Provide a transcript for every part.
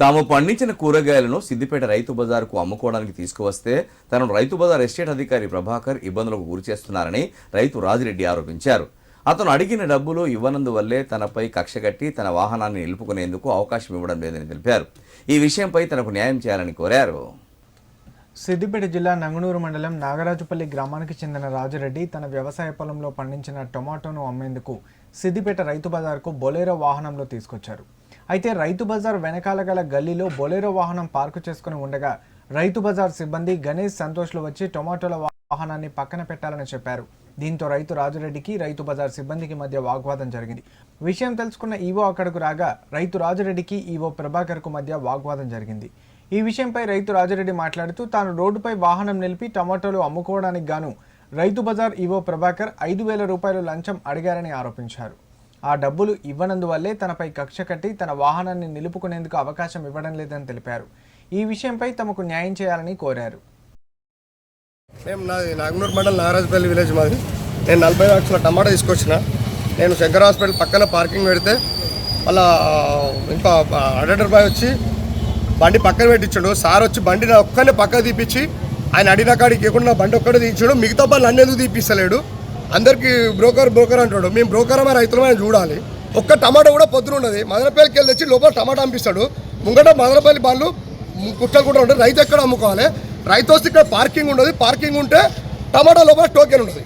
తాము పండించిన కూరగాయలను సిద్దిపేట రైతు బజార్కు అమ్ముకోవడానికి తీసుకువస్తే తనను రైతు బజార్ ఎస్టేట్ అధికారి ప్రభాకర్ ఇబ్బందులకు గురి చేస్తున్నారని రైతు రాజిరెడ్డి ఆరోపించారు. అతను అడిగిన డబ్బులు ఇవ్వనందువల్లే తనపై కక్ష కట్టి తన వాహనాన్ని నిలుపుకునేందుకు అవకాశం ఇవ్వడం లేదని తెలిపారు. ఈ విషయంపై తనకు న్యాయం చేయాలని కోరారు. సిద్దిపేట జిల్లా నంగనూరు మండలం నాగరాజుపల్లి గ్రామానికి చెందిన రాజురెడ్డి తన వ్యవసాయ పొలంలో పండించిన టొమాటోను అమ్మేందుకు సిద్దిపేట రైతు బజార్కు బొలేరో వాహనంలో తీసుకొచ్చారు. అయితే రైతు బజార్ వెనకాల గల గల్లీలో బొలెరో వాహనం పార్కు చేసుకుని ఉండగా రైతు బజార్ సిబ్బంది గణేష్ సంతోష్లు వచ్చి టొమాటోల వాహనాన్ని పక్కన పెట్టాలని చెప్పారు. దీంతో రైతు రాజురెడ్డికి రైతు బజార్ సిబ్బందికి మధ్య వాగ్వాదం జరిగింది. విషయం తెలుసుకున్న ఈవో అక్కడకు రాగా రైతు రాజురెడ్డికి ఈవో ప్రభాకర్కు మధ్య వాగ్వాదం జరిగింది. ఈ విషయంపై రైతు రాజురెడ్డి మాట్లాడుతూ తాను రోడ్డుపై వాహనం నిలిపి టమాటోలు అమ్ముకోవడానికి గాను రైతు బజార్ ఈవో ప్రభాకర్ ఐదు వేల రూపాయలు లంచం అడిగారని ఆరోపించారు. ఆ డబ్బులు ఇవ్వనందువల్లే తనపై కక్ష కట్టి తన వాహనాన్ని నిలుపుకునేందుకు అవకాశం ఇవ్వడం లేదని తెలిపారు. ఈ విషయంపై తమకు న్యాయం చేయాలని కోరారు. మేము నాది నాగనూర్ మండల్ నాగరాజపల్లి విలేజ్ మాది. నేను నలభై లక్షల టమాటా తీసుకొచ్చిన. నేను శంకర్ హాస్పిటల్ పక్కన పార్కింగ్ పెడితే వాళ్ళ ఇంకా అడటర్ బాయ్ వచ్చి బండి పక్కన పెట్టించాడు. సార్ వచ్చి బండి నా ఒక్కనే పక్కన తీపిచ్చి ఆయన అడిగిన కాడికి ఇవ్వకుండా బండి ఒక్కడే తీయించాడు. మిగతా పనులు అన్నెందుకు తీపిస్తలేడు? అందరికీ బ్రోకర్ బ్రోకర్ అంటాడు. మేము బ్రోకరమా రైతులమే చూడాలి. ఒక్క టమాటా కూడా పొద్దున ఉన్నది మదనపల్లికి వెళ్ళి తెచ్చి లోపల టమాటా అనిపిస్తాడు ముంగట మదనపల్లి వాళ్ళు కుట్టలు కూడా ఉంటుంది. రైతు ఎక్కడ అమ్ముకోవాలి? రైతు వస్తే ఇక్కడ పార్కింగ్ ఉండదు. పార్కింగ్ ఉంటే టమాటా లోపల టోకెన్ ఉంటుంది.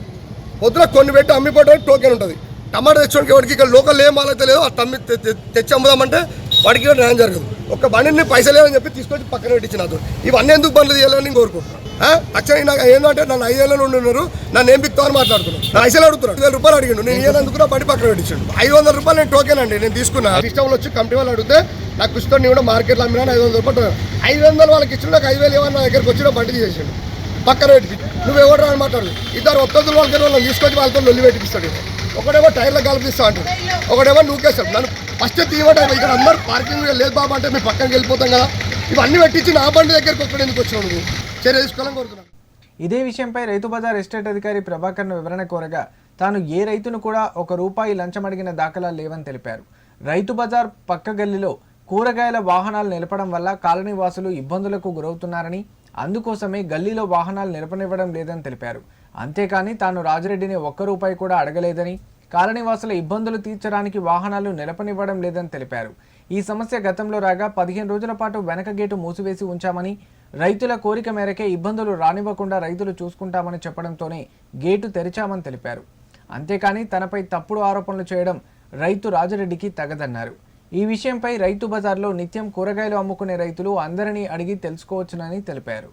పొద్దున కొన్ని పెట్టి అమ్మిపోవడానికి టోకెన్ ఉంటుంది. టమాటా తెచ్చుకోవడానికి ఎవరికి ఇక్కడ లోకల్ ఏం వాళ్ళకి తెలియదు. ఆ తమ్మి తె- తెచ్చి అమ్ముదామంటే వాడికి కూడా న్యాయం జరగదు. ఒక బండిని పైసలు చెప్పి తీసుకొచ్చి పక్కన పెట్టించిన నాతో ఇవన్నీ ఎందుకు బండ్లు తీయాలని కోరుకుంటున్నాను యాక్చువల్లీ నాకు ఏంటంటే నన్ను ఐదేళ్ళ నుండి ఉన్నారు నన్ను ఏం బిక్తామని మాట్లాడుతున్నాను నా ఐసలు అడుగుతున్నాను వేల రూపాయలు అడిగిండు. నేను ఏనందుకు బండి పక్కన పెట్టించాడు. ఐదు వందల రూపాయలు నేను టోకెన్ అండి నేను తీసుకున్నా. ఇష్టంలో వచ్చి కంపెనీ వాళ్ళు అడిగితే నాకు ఇష్టం నేను కూడా మార్కెట్లో అమ్మినా ఐదు వందల రూపాయలు ఐదు వందలు వాళ్ళకి ఇచ్చిన నాకు ఐదు వేలు ఏమన్నా నా దగ్గరకు వచ్చి నా బండి తీసేసాడు. పక్కన పెట్టి నువ్వు ఎవరు అని మాట్లాడు ఇద్దరు ఒత్తందులు వాళ్ళకి వాళ్ళని తీసుకొచ్చి వాళ్ళతో లొల్లి పెట్టిస్తాడు ఒకడేమో టైర్లో కలిపిస్తా అంటాడు. ఒకడేమో నూకేస్తాడు. నన్ను ఫస్ట్ తీయమంటారు ఇక్కడ అందరు పార్కింగ్ లేదు బాబా అంటే మేము పక్కనకి వెళ్ళిపోతాం కదా. ఇవన్నీ పెట్టించి నా బండి దగ్గరికి ఒక్కడ ఎందుకు వచ్చినావు నువ్వు? చర్య తీసుకోవాలని కోరుతున్నాను. ఇదే విషయంపై రైతు బజార్ ఎస్టేట్ అధికారి ప్రభాకర్ను వివరణ కోరగా తాను ఏ రైతును కూడా ఒక రూపాయి లంచం అడిగిన దాఖలా లేవని తెలిపారు. రైతు బజార్ పక్క గల్లీలో కూరగాయల వాహనాలు నిలపడం వల్ల కాలనీ వాసులు ఇబ్బందులకు గురవుతున్నారని అందుకోసమే గల్లీలో వాహనాలు నిలపనివ్వడం లేదని తెలిపారు. అంతేకాని తాను రాజిరెడ్డిని ఒక్క రూపాయి కూడా అడగలేదని కాలనీవాసుల ఇబ్బందులు తీర్చడానికి వాహనాలు నిలపనివ్వడం లేదని తెలిపారు. ఈ సమస్య గతంలో రాగా పదిహేను రోజుల పాటు వెనక గేటు మూసివేసి ఉంచామని రైతుల కోరిక మేరకే ఇబ్బందులు రానివ్వకుండా రైతులు చూసుకుంటామని చెప్పడంతోనే గేటు తెరిచామని తెలిపారు. అంతేకాని తనపై తప్పుడు ఆరోపణలు చేయడం రైతు రాజరెడ్డికి తగదన్నారు. ఈ విషయంపై రైతు బజార్లో నిత్యం కూరగాయలు అమ్ముకునే రైతులు అందరినీ అడిగి తెలుసుకోవచ్చునని తెలిపారు.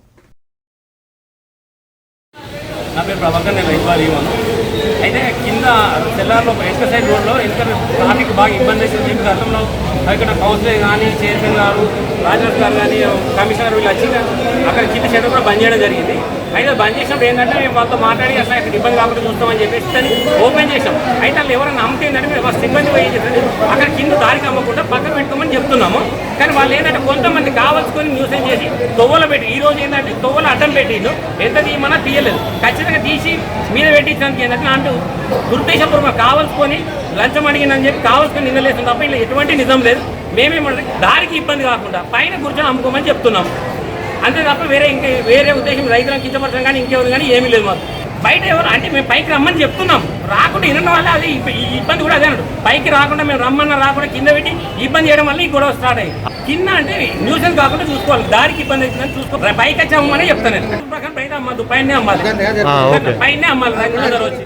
నా పేరు ప్రభాకర్ నేను రైతు వారి అయితే కింద తెల్లారిలో వెనక సైడ్ రోడ్లో ఇంకా ట్రాఫిక్ బాగా ఇబ్బంది అవుతుంది చెప్పి గతంలో ఇక్కడ కౌన్సిలర్ కానీ చైర్మన్ గారు రాజరాజ్ గారు కానీ కమిషనర్ వీళ్ళు వచ్చి అక్కడ చిన్న షెడ్ కూడా బంద్ చేయడం జరిగింది. అయితే బంద్ చేసినప్పుడు ఏంటంటే మేము వాళ్ళతో మాట్లాడి అసలు ఇక్కడ ఇబ్బంది కాకుండా చూస్తామని చెప్పేసి దాన్ని ఓపెన్ చేసాం అయితే వాళ్ళు ఎవరైనా అమ్ముతుందంటే మేము వాళ్ళ సిబ్బంది పోయి ఏం అక్కడ కింద దారికి అమ్మకుండా పక్కన పెట్టుకోమని చెప్తున్నాము. కానీ వాళ్ళు ఏంటంటే కొంతమంది కావాల్సుకొని న్యూసెన్స్ చేసి తొవ్వలు పెట్టి ఈ రోజు ఏంటంటే తొవ్వలు అడ్డం పెట్టిండు. ఎంత తీయమన్నా తీయలేదు. ఖచ్చితంగా తీసి మీద పెట్టించడానికి ఏంటంటే అంటూ దురుద్దేశపూర్వకంగా కావాల్సుకొని లంచం అడిగిందని చెప్పి కావాల్సుకొని నిందలేస్తుంది తప్ప ఇలా ఎటువంటి నిజం లేదు. మేమేమంటే దారికి ఇబ్బంది కాకుండా పైన కూర్చొని అమ్ముకోమని చెప్తున్నాం. అంతే తప్ప వేరే ఇంకా వేరే ఉద్దేశం రైతులను కించపడటం కానీ ఇంకెవరు కానీ ఏమీ లేదు మాకు. బయట ఎవరు అంటే మేము పైకి రమ్మని చెప్తున్నాం. రాకుండా వినడం వల్ల అది ఇబ్బంది కూడా అదే అన్నాడు. పైకి రాకుండా మేము రమ్మన్నా రాకుండా కింద పెట్టి ఇబ్బంది చేయడం వల్ల ఈ గొడవ స్టార్ట్ అయ్యింది. కింద అంటే న్యూసెన్స్ కాకుండా చూసుకోవాలి. దారికి ఇబ్బంది అవుతుందని చూసుకో పైకి వచ్చి అమ్మని చెప్తాను ప్రకారం బయట అమ్మద్దు పైన అమ్మాలి. పైన అమ్మాలి రైతులందరూ వచ్చి.